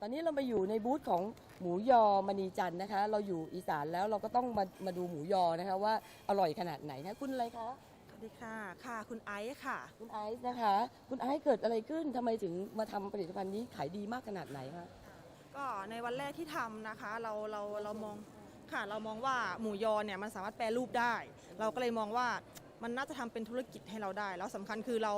ตอนนี้เรามาอยู่ในบูธของหมูยอมณีจันทร์นะคะ เราอยู่อีสานแล้วเราก็ต้องมามาดูหมูยอนะคะว่าอร่อยขนาดไหนนะคุณอะไรคะสวัสดีค่ะ ค่ะ คุณไอซ์ค่ะ คุณไอซ์นะคะ คุณไอซ์เกิดอะไรขึ้นทำไมถึงมาทำผลิตภัณฑ์นี้ขายดีมากขนาดไหนคะก็ในวันแรกที่ทำนะคะ เราเราเรามองค่ะ เรามองว่าหมูยอเนี่ยมันสามารถแปรรูปได้ เราก็เลยมองว่า มันน่าจะทำเป็นธุรกิจให้เราได้ แล้วสำคัญคือเรา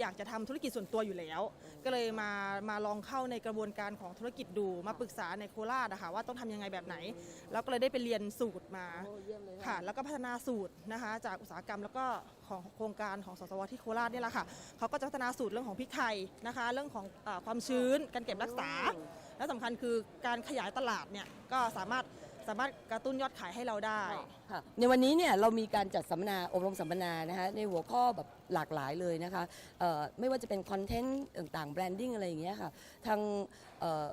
อยากจะทำธุรกิจส่วนตัวอยู่แล้ว ก็เลยมามาลองเข้าในกระบวนการของธุรกิจดูมาปรึกษาในโคราชนะคะว่าต้องทำยังไงแบบไหน แล้วก็เลยได้ไปเรียนสูตรมาโอ้เยี่ยมเลยค่ะ แล้วก็พัฒนาสูตรนะคะจากอุตสาหกรรมแล้วก็ของโครงการของสสวที่โคราชเนี่ยแหละค่ะเขาก็จะพัฒนาสูตรเรื่องของพริกไทยนะคะ เรื่องของเออความชื้นการเก็บรักษาและสำคัญคือการขยายตลาดเนี่ยก็สามารถ สามารถกระตุ้นยอดขายให้เราได้ ค่ะในวันนี้เนี่ยเรามีการจัดสัมมนาอบรมสัมมนานะคะในหัวข้อแบบหลากหลายเลยนะคะเอ่อไม่ว่าจะเป็นคอนเทนต์ต่างๆแบรนดิ้งอะไรอย่างเงี้ยค่ะทางเอ่อ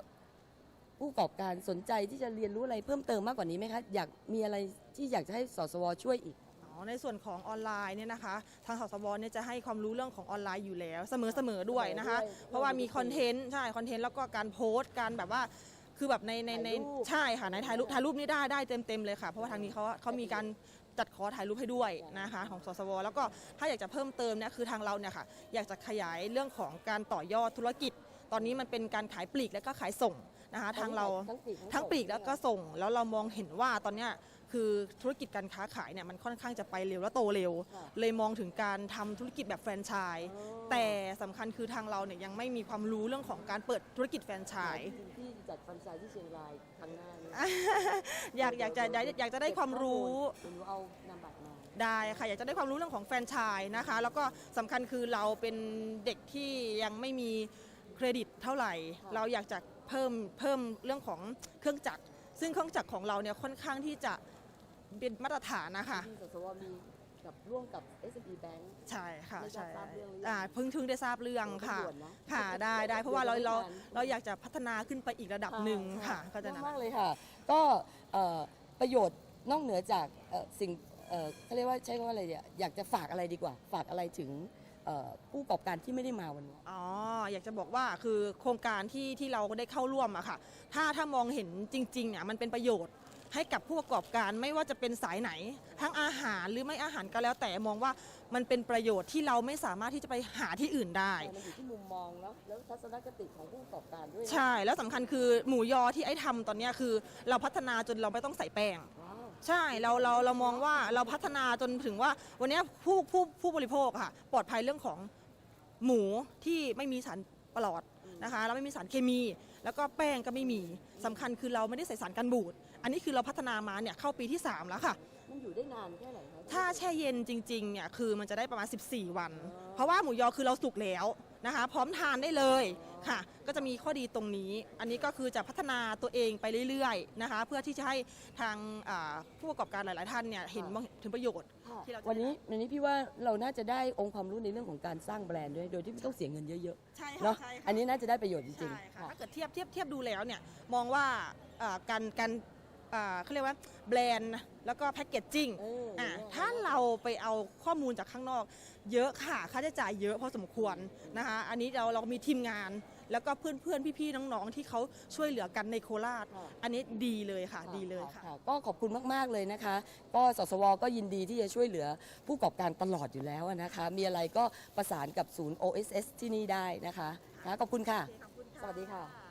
ผู้ประกอบการสนใจที่จะเรียนรู้อะไรเพิ่มเติมมากกว่านี้ไหมคะอยากมีอะไรที่อยากจะให้สสวช่วยอีก อ๋อในส่วนของออนไลน์เนี่ยนะคะทางสสวเนี่ยจะให้ความรู้เรื่องของออนไลน์อยู่แล้ว เสมอๆด้วยนะคะ เสมอด้วยเพราะว่ามีคอนเทนต์ใช่คอนเทนต์แล้วก็การโพสต์การแบบว่า คือแบบในในในถ่ายรูป ใช่ค่ะในถ่ายรูปถ่ายรูปนี่ได้ได้เต็มเต็มๆเลยค่ะ เพราะว่าทางนี้เขาเขามีการจัดคอร์สถ่ายรูปให้ด้วยนะคะของสสว แล้วก็ถ้าอยากจะเพิ่มเติมเนี่ยคือทางเราเนี่ยค่ะอยากจะขยายเรื่องของการต่อยอดธุรกิจ ตอนนี้มันเป็นการขายปลีกและก็ขายส่ง นะคะทางเราทั้งปลีกทั้งปลีกแล้วก็ส่ง แล้วเรามองเห็นว่าตอนเนี้ยคือธุรกิจการค้าขายเนี่ยมันค่อนข้างจะไปเร็วและโตเร็วค่ะเลยมองถึงการทำธุรกิจแบบแฟรนไชส์อ๋อแต่สำคัญคือทางเราเนี่ยยังไม่มีความรู้เรื่องของการเปิดธุรกิจแฟรนไชส์ที่จัดฟันไซที่เชียงรายครั้งหน้านี้อยากอยากจะอยากอยากจะได้ความรู้เดี๋ยวหนูเอานามบัตรมาได้ค่ะอยากจะได้ความรู้เรื่องของแฟรนไชส์นะคะ แล้วก็สำคัญคือเราเป็นเด็กที่ยังไม่มี เครดิตเท่าไหร่ค่ะเราอยากจะเพิ่มเพิ่มเรื่องของเครื่องจักร ซึ่งเครื่องจักรของเราเนี่ยค่อนข้างที่จะเป็นมาตรฐานนะคะที่สสวมีกับร่วมกับ S&P Bank ใช่ค่ะได้ใช่ทราบเรื่องหรือยังอ่าเพิ่งถึงได้ทราบเรื่องค่ะด่วนนะค่ะได้ได้เพราะว่าเราเดี๋ยวเราไม่ทันเราอยากจะพัฒนาขึ้นไปอีกระดับหนึ่งค่ะก็จะชอบนะมากเลยค่ะ ก็เอ่อประโยชน์นอกเหนือจากเอ่อสิ่งเอ่อเขาเรียกว่าใช้คำว่าอะไรเนี่ยอยากจะฝากอะไรดีกว่า ฝากอะไรถึงเอ่อ ผู้ประกอบการที่ไม่ได้มาวันนี้ อ๋อ อยากจะบอกว่าคือโครงการที่ที่เราได้เข้าร่วมอะค่ะ ถ้าถ้ามองเห็นจริงๆเนี่ยมันเป็นประโยชน์ให้กับผู้ประกอบการไม่ว่าจะเป็นสายไหน ทั้งอาหารหรือไม่อาหารก็แล้วแต่มองว่ามันเป็นประโยชน์ที่เราไม่สามารถที่จะไปหาที่อื่นได้ มันอยู่ที่มุมมองแล้วแล้วทัศนคติของผู้ประกอบการด้วยนะ ใช่ แล้วสำคัญคือหมูยอที่ไอ้ทำตอนเนี้ยคือ เราพัฒนาจนเราไม่ต้องใส่แป้งว้าว ใช่เราเราเรามองว่าเราพัฒนาจนถึงว่าวันเนี้ยผู้ผู้ผู้บริโภคอะค่ะ ปลอดภัยเรื่องของหมูที่ไม่มีสารปลอดนะคะแล้วไม่มีสารเคมี แล้วก็แป้งก็ไม่มีสำคัญคือเราไม่ได้ใส่สารกันบูด อันนี้คือเราพัฒนามาเนี่ยเข้าปีที่ 3 แล้วค่ะ มันอยู่ได้นานแค่ไหนคะ ถ้าแช่เย็นจริงๆเนี่ยคือมันจะได้ประมาณ 14 วันอ๋อเพราะว่าหมูยอคือเราสุกแล้ว นะคะ พร้อมทานได้เลยค่ะ ก็จะมีข้อดีตรงนี้ อันนี้ก็คือจะพัฒนาตัวเองไปเรื่อยๆนะคะ เพื่อที่จะให้ทางอ่าผู้ประกอบการหลาย ๆ ท่านเนี่ยเห็นว่าถึงประโยชน์ค่ะที่เราจะวันนี้วันนี้พี่ว่าเราน่าจะได้องค์ความรู้ในเรื่องของการสร้างแบรนด์ด้วย โดยที่ไม่ต้องเสียเงินเยอะใช่ๆค่ะเนาะใช่ค่ะ อันนี้น่าจะได้ประโยชน์จริงใช่ๆค่ะค่ะ ถ้าเกิดเทียบเทียบเทียบดูแล้วเนี่ยมองว่าอ่าการการอ่าเขาเรียกว่าแบรนด์แล้วก็แพคเกจจิ้งเอออะเนี่ย ถ้าเราไปเอาข้อมูลจากข้างนอก เยอะค่ะค่าใช้จ่ายเยอะพอสมควรนะคะอันนี้เราเรามีทีมงาน แล้วก็เพื่อนเพื่อนๆพี่ๆน้องๆที่เขาช่วยเหลือกันในโคราชค่ะอันนี้ดีเลยค่ะดีเลยค่ะ ก็ขอบคุณมาก ๆ เลยนะคะ ก็สสวก็ยินดีที่จะช่วยเหลือผู้ประกอบการตลอดอยู่แล้วนะคะ มีอะไรก็ประสานกับศูนย์ OSS ที่นี่ได้นะคะค่ะขอบคุณค่ะขอบคุณค่ะสวัสดีค่ะ